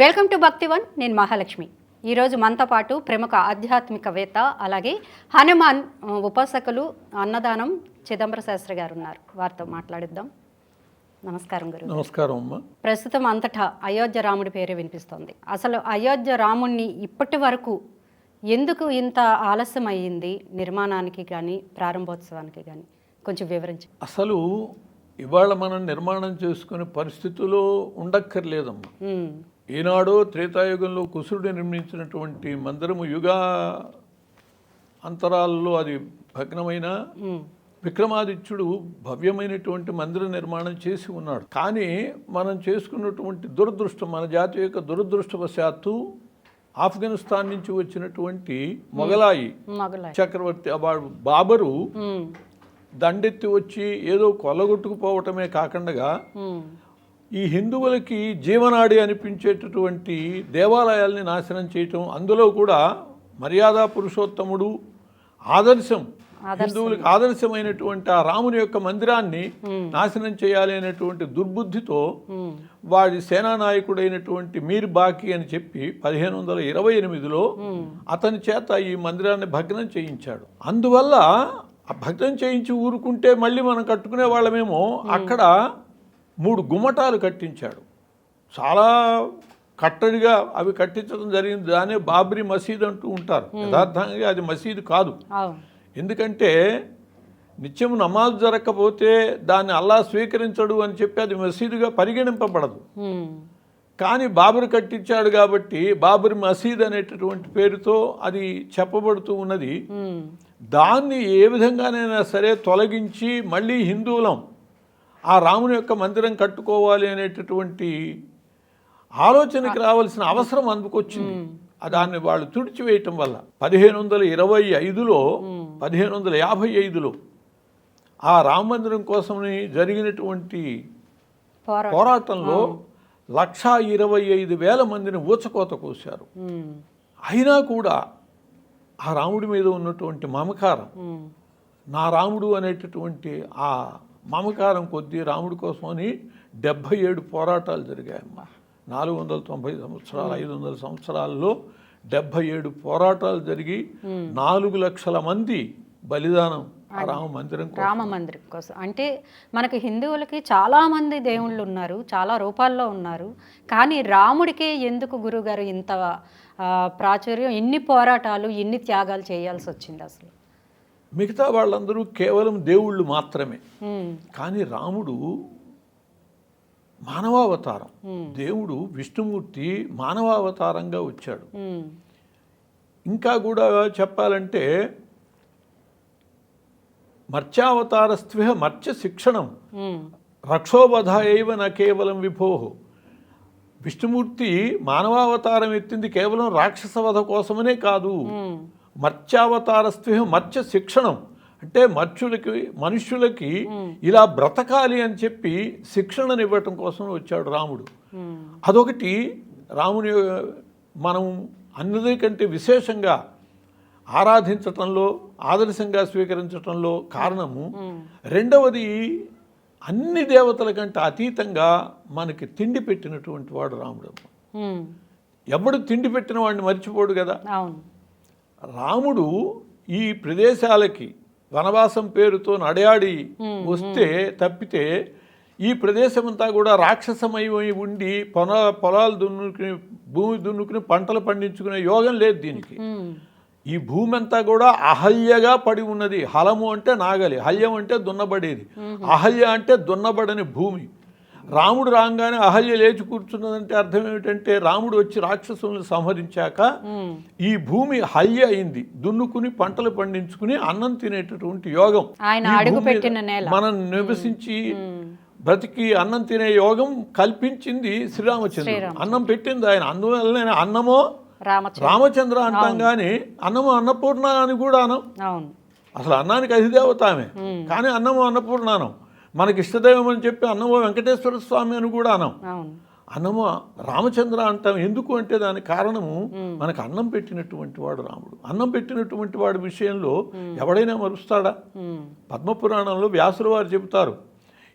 Welcome to Bhaktivan నేను మహాలక్ష్మి. ఈరోజు మనతో పాటు ప్రముఖ ఆధ్యాత్మికవేత్త అలాగే హనుమాన్ ఉపాసకులు అన్నదానం చిదంబర శాస్త్రి గారు ఉన్నారు వారితో మాట్లాడిద్దాం. నమస్కారం గురు. నమస్కారం అమ్మ. ప్రస్తుతం అంతటా అయోధ్య రాముడి పేరే వినిపిస్తోంది. అసలు అయోధ్య రాముణ్ణి ఇప్పటి వరకు ఎందుకు ఇంత ఆలస్యం అయ్యింది నిర్మాణానికి కానీ ప్రారంభోత్సవానికి కానీ కొంచెం వివరించి. అసలు ఇవాళ మనం నిర్మాణం చేసుకునే పరిస్థితిలో ఉండక్కర్లేదమ్మా. ఈనాడో త్రేతాయుగంలో కుసురుడు నిర్మించినటువంటి మందిరము యుగా అంతరాల్లో అది భగ్నమైన విక్రమాదిత్యుడు భవ్యమైనటువంటి మందిర నిర్మాణం చేసి ఉన్నాడు. కానీ మనం చేసుకున్నటువంటి దురదృష్టం మన జాతి యొక్క దురదృష్టవశాత్తు ఆఫ్ఘనిస్తాన్ నుంచి వచ్చినటువంటి మొగలాయి చక్రవర్తి బాబరు దండెత్తి వచ్చి ఏదో కొల్లగొట్టుకుపోవటమే కాకుండా ఈ హిందువులకి జీవనాడి అనిపించేటటువంటి దేవాలయాల్ని నాశనం చేయటం అందులో కూడా మర్యాద పురుషోత్తముడు ఆదర్శం హిందువులకు ఆదర్శమైనటువంటి ఆ రాముని యొక్క మందిరాన్ని నాశనం చేయాలి అనేటువంటి దుర్బుద్ధితో వాడి సేనానాయకుడైనటువంటి మీర్ బాకి అని చెప్పి పదిహేను వందల ఇరవై ఎనిమిదిలో అతని చేత ఈ మందిరాన్ని భగ్నం చేయించాడు. అందువల్ల ఆ భగ్నం చేయించి ఊరుకుంటే మళ్ళీ మనం కట్టుకునే వాళ్ళమేమో అక్కడ మూడు గుమ్మటాలు కట్టించాడు. చాలా కట్టడిగా అవి కట్టించడం జరిగింది. దానే బాబ్రీ మసీద్ అంటూ ఉంటారు. యథార్థంగా అది మసీదు కాదు. ఎందుకంటే నిత్యం నమాజ్ జరగకపోతే దాన్ని అల్లా స్వీకరించడు అని చెప్పి అది మసీదుగా పరిగణింపబడదు. కానీ బాబర్ కట్టించాడు కాబట్టి బాబర్ మసీద్ అనేటటువంటి పేరుతో అది చెప్పబడుతూ ఉన్నది. దాన్ని ఏ విధంగానైనా సరే తొలగించి మళ్ళీ హిందువులం ఆ రాముని యొక్క మందిరం కట్టుకోవాలి అనేటటువంటి ఆలోచనకి రావాల్సిన అవసరం అందుకొచ్చింది. దాన్ని వాళ్ళు తుడిచివేయటం వల్ల పదిహేను వందల ఇరవై ఐదులో పదిహేను వందల యాభై ఐదులో ఆ రామ మందిరం కోసమని జరిగినటువంటి పోరా పోరాటంలో లక్షా ఇరవై ఐదు వేల మందిని ఊచకోత కోశారు. అయినా కూడా ఆ రాముడి మీద ఉన్నటువంటి మమకారం నా రాముడు అనేటటువంటి ఆ మమకారం కొద్దీ రాముడి కోసమని డెబ్భై ఏడు పోరాటాలు జరిగాయమ్మా. నాలుగు వందల తొంభై సంవత్సరాలు ఐదు వందల సంవత్సరాల్లో డెబ్భై ఏడు పోరాటాలు జరిగి నాలుగు లక్షల మంది బలిదానం రామ మందిరం కోసం. రామ మందిరం కోసం. అంటే మనకు హిందువులకి చాలా మంది దేవుళ్ళు ఉన్నారు చాలా రూపాల్లో ఉన్నారు. కానీ రాముడికే ఎందుకు గురుగారు ఇంత ప్రాచుర్యం ఇన్ని పోరాటాలు ఇన్ని త్యాగాలు చేయాల్సి వచ్చింది అసలు? మిగతా వాళ్ళందరూ కేవలం దేవుళ్ళు మాత్రమే. కానీ రాముడు మానవావతారం. దేవుడు విష్ణుమూర్తి మానవావతారంగా వచ్చాడు. ఇంకా కూడా చెప్పాలంటే మర్చావతారస్త్విహ మర్చ శిక్షణం. రక్షోబధాయైవ న కేవలం విభోహ. విష్ణుమూర్తి మానవావతారం ఎత్తింది కేవలం రాక్షసవధ కోసమనే కాదు. మర్చావతారస్త్విహ మర్చ శిక్షణం. అంటే మర్చులకి మనుష్యులకి ఇలా బ్రతకాలి అని చెప్పి శిక్షణనివ్వటం కోసం వచ్చాడు రాముడు. అదొకటి రాముని మనం అన్నిటికంటే విశేషంగా ఆరాధించటంలో ఆదర్శంగా స్వీకరించటంలో కారణము రెండవది అన్ని దేవతల కంటే అతీతంగా మనకి తిండి పెట్టినటువంటి వాడు రాముడు ఎవడు తిండి పెట్టిన వాడిని మర్చిపోడు కదా? రాముడు ఈ ప్రదేశాలకి వనవాసం పేరుతో నడయాడి వస్తే తప్పితే ఈ ప్రదేశమంతా కూడా రాక్షసమై ఉండి పొల పొలాలు దున్నుకుని భూమి దున్నుకుని పంటలు పండించుకునే యోగం లేదు దీనికి. ఈ భూమి అంతా కూడా అహల్యగా పడి ఉన్నది. హలము అంటే నాగలి హల్యం అంటే దున్నబడేది. అహల్య అంటే దున్నబడని భూమి. రాముడు రాగానే అహల్య లేచి కూర్చున్నదంటే అర్థం ఏమిటంటే రాముడు వచ్చి రాక్షసులను సంహరించాక ఈ భూమి హల్య అయింది. దున్నుకుని పంటలు పండించుకుని అన్నం తినేటటువంటి యోగం. మనం నివసించి బ్రతికి అన్నం తినే యోగం కల్పించింది శ్రీరామచంద్రుడు. అన్నం పెట్టింది ఆయన. అందువల్ల అన్నమో రామచంద్ర అంటాం కానీ అన్నము అన్నపూర్ణ అని కూడా అనం. అసలు అన్నానికి అధిదేవత ఆమె. కానీ అన్నము అన్నపూర్ణానం మనకి ఇష్టదైవం అని చెప్పి అన్నమో వెంకటేశ్వర స్వామి అని కూడా అనం. అవును. అన్నము రామచంద్ర అంటాం. ఎందుకు అంటే దానికి కారణము మనకు అన్నం పెట్టినటువంటి వాడు రాముడు. అన్నం పెట్టినటువంటి వాడి విషయంలో ఎవడైనా మరుస్తాడా? పద్మపురాణంలో వ్యాసుల వారు చెబుతారు.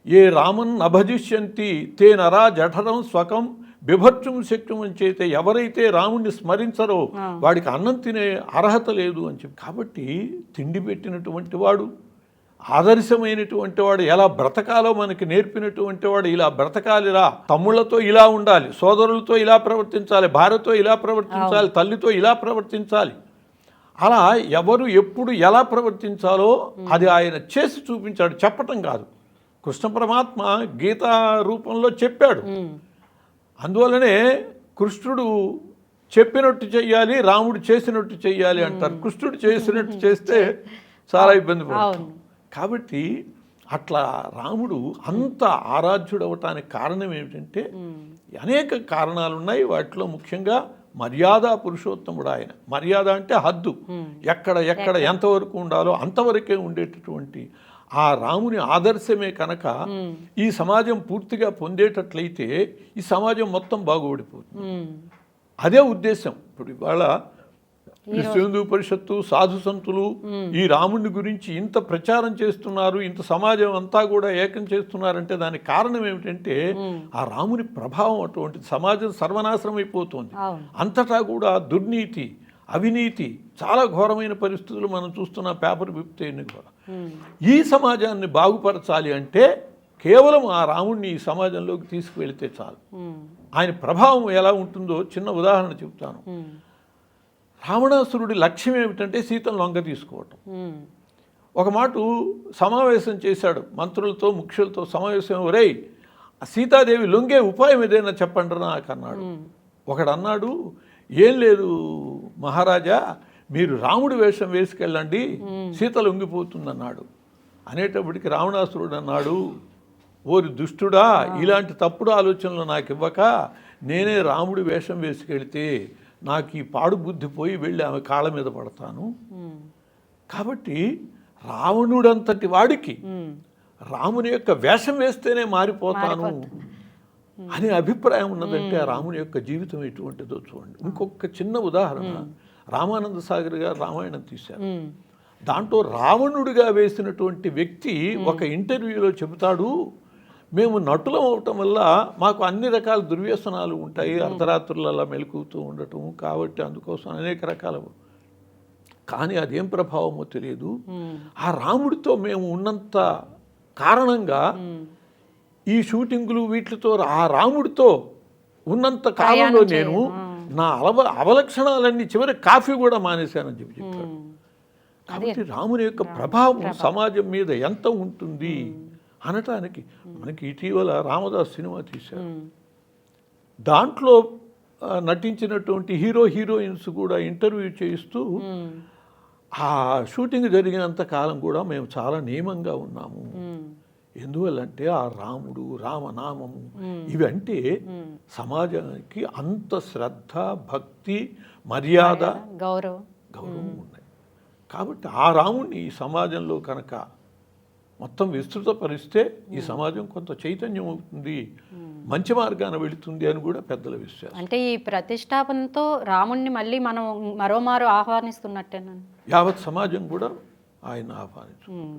ఏ రామన్ నభజిష్యంతి తే నరా జఠరం స్వకం బిభర్చుం శక్యం అని చేతే ఎవరైతే రాముణ్ణి స్మరించరో వాడికి అన్నం తినే అర్హత లేదు అని చెప్పి. కాబట్టి తిండి పెట్టినటువంటి వాడు ఆదర్శమైనటువంటి వాడు ఎలా బ్రతకాలో మనకి నేర్పినటువంటి వాడు ఇలా బ్రతకాలిరా. తమ్ముళ్ళతో ఇలా ఉండాలి సోదరులతో ఇలా ప్రవర్తించాలి భార్యతో ఇలా ప్రవర్తించాలి తల్లితో ఇలా ప్రవర్తించాలి. అలా ఎవరు ఎప్పుడు ఎలా ప్రవర్తించాలో అది ఆయన చేసి చూపించాడు. చెప్పటం కాదు. కృష్ణ పరమాత్మ గీతా రూపంలో చెప్పాడు. ఉమ్, అందువల్లనే కృష్ణుడు చెప్పినట్టు చెయ్యాలి రాముడు చేసినట్టు చెయ్యాలి అంటారు. కృష్ణుడు చేసినట్టు చేస్తే చాలా ఇబ్బంది పడతాం అవును. కాబట్టి అట్లా రాముడు అంత ఆరాధ్యుడు అవటానికి కారణం ఏమిటంటే అనేక కారణాలు ఉన్నాయి వాటిలో ముఖ్యంగా మర్యాద పురుషోత్తముడు ఆయన. మర్యాద అంటే హద్దు. ఎక్కడ ఎక్కడ ఎంతవరకు ఉండాలో అంతవరకే ఉండేటటువంటి ఆ రాముని ఆదర్శమే కనుక ఈ సమాజం పూర్తిగా పొందేటట్లయితే ఈ సమాజం మొత్తం బాగుపడిపోతుంది. అదే ఉద్దేశం. ఇప్పుడు ఇవాళ హిందూ పరిషత్తు సాధు సంతులు ఈ రాముని గురించి ఇంత ప్రచారం చేస్తున్నారు ఇంత సమాజం అంతా కూడా ఏకం చేస్తున్నారంటే దానికి కారణం ఏమిటంటే ఆ రాముని ప్రభావం అటువంటిది. సమాజం సర్వనాశనం అయిపోతుంది. అంతటా కూడా దుర్నీతి అవినీతి చాలా ఘోరమైన పరిస్థితులు మనం చూస్తున్న పేపర్ విప్తేని కూడా ఈ సమాజాన్ని బాగుపరచాలి అంటే కేవలం ఆ రాముడిని ఈ సమాజంలోకి తీసుకువెళితే చాలు. ఆయన ప్రభావం ఎలా ఉంటుందో చిన్న ఉదాహరణ చెప్తాను ఉమ్, రావణాసురుడి లక్ష్యం ఏమిటంటే సీతను లొంగ తీసుకోవటం. ఒక మాట సమావేశం చేశాడు మంత్రులతో ముఖ్యులతో సమావేశం ఒరేయ్ ఆ సీతాదేవి లొంగే ఉపాయం ఏదైనా చెప్పండి నాకు అన్నాడు. ఉమ్, ఒకడు అన్నాడు ఏం లేదు మహారాజా మీరు రాముడి వేషం వేసుకెళ్ళండి సీత లొంగిపోతుందన్నాడు. అనేటప్పటికి రావణాసురుడు అన్నాడు ఓరి దుష్టుడా ఇలాంటి తప్పుడు ఆలోచనలు నాకు ఇవ్వక నేనే రాముడి వేషం వేసుకెళ్తే నాకు ఈ పాడు బుద్ధి పోయి వెళ్ళి ఆమె కాళ్ళ మీద పడతాను. కాబట్టి రావణుడంతటి వాడికి రాముని యొక్క వేషం వేస్తేనే మారిపోతాను అనే అభిప్రాయం ఉన్నదంటే ఆ రాముని యొక్క జీవితం ఎటువంటిదో చూడండి. ఇంకొక చిన్న ఉదాహరణ. రామానంద సాగర్ గారు రామాయణం తీశారు. దాంట్లో రావణుడిగా వేసినటువంటి వ్యక్తి ఒక ఇంటర్వ్యూలో చెబుతాడు మేము నటులం అవటం వల్ల మాకు అన్ని రకాల దుర్వ్యసనాలు ఉంటాయి అర్ధరాత్రులలో మెలుకుతూ ఉండటం కాబట్టి అందుకోసం అనేక రకాల కానీ అదేం ప్రభావమో తెలియదు. ఉమ్, ఆ రాముడితో మేము ఉన్నంత కారణంగా ఉమ్, ఈ షూటింగులు వీటితో ఆ రాముడితో ఉన్నంత కాలంలో నేను నా అలవ అవలక్షణాలన్నీ చివరి కాఫీ కూడా మానేశానని చెప్పి చెప్పాడు. కాబట్టి రాముని యొక్క ప్రభావం సమాజం మీద ఎంత ఉంటుంది? అనటానికి మనకి ఇటీవల రామదాస్ సినిమా తీశారు. దాంట్లో నటించినటువంటి హీరో హీరోయిన్స్ కూడా ఇంటర్వ్యూ చేయిస్తూ ఆ షూటింగ్ జరిగినంత కాలం కూడా మేము చాలా నియమంగా ఉన్నాము. ఎందువల్లంటే ఆ రాముడు రామనామము ఇవంటే సమాజానికి అంత శ్రద్ధ భక్తి మర్యాద గౌరవం. గౌరవం ఉన్నాయి. కాబట్టి ఆ రాముడిని ఈ సమాజంలో కనుక మొత్తం విస్తృతపరిస్తే ఈ సమాజం కొంత చైతన్యం అవుతుంది. మంచి మార్గాన వెళుతుంది అని కూడా పెద్దల విశ్వాసం. అంటే ఈ ప్రతిష్టాపనతో రాముణ్ణి మళ్ళీ మనం మరోమారు ఆహ్వానిస్తున్నట్టేనండి యావత్ సమాజం కూడా ఆయన ఆహ్వానించు. ఉమ్.